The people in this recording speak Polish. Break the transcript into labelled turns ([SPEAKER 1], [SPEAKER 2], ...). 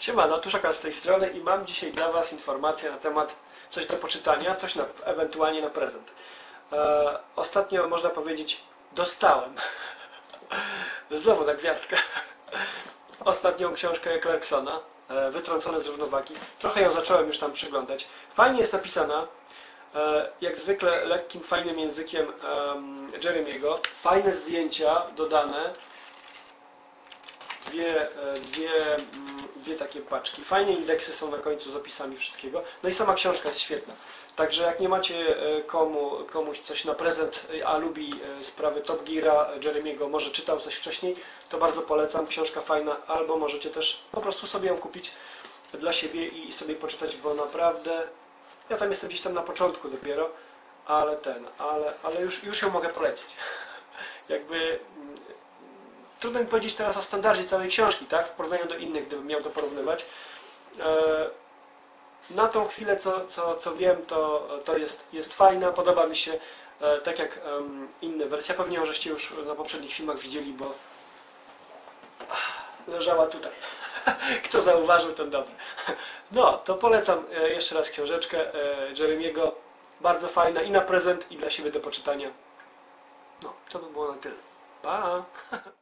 [SPEAKER 1] Siemano, Tuszaka z tej strony i mam dzisiaj dla Was informację na temat coś do poczytania, coś na, ewentualnie na prezent. E, ostatnio, można powiedzieć, dostałem, znowu na gwiazdkę, ostatnią książkę Clarksona, e, Wytrącone z równowagi. Trochę ją zacząłem już tam przyglądać. Fajnie jest napisana, e, jak zwykle lekkim, fajnym językiem em, Jeremiego. Fajne zdjęcia dodane, dwie, e, dwie, mm, dwie takie paczki. Fajne indeksy są na końcu z opisami wszystkiego. No i sama książka jest świetna. Także jak nie macie e, komu, komuś coś na prezent, e, a lubi e, sprawy Top Geara Jeremiego, może czytał coś wcześniej, to bardzo polecam. Książka fajna, albo możecie też po prostu sobie ją kupić dla siebie i sobie poczytać, bo naprawdę ja tam jestem gdzieś tam na początku dopiero, ale ten, ale, ale już, już ją mogę polecić. Jakby mm, trudno mi powiedzieć teraz o standardzie całej książki, tak? W porównaniu do innych, gdybym miał to porównywać. E, Na tą chwilę, co, co, co wiem, to, to jest, jest fajna, podoba mi się, e, tak jak inne wersje. Pewnie ją żeście już na poprzednich filmach widzieli, bo leżała tutaj. Kto zauważył, ten dobry. No, to polecam e, jeszcze raz książeczkę Jeremiego. Bardzo fajna i na prezent, i dla siebie do poczytania. No, to by było na tyle. Pa!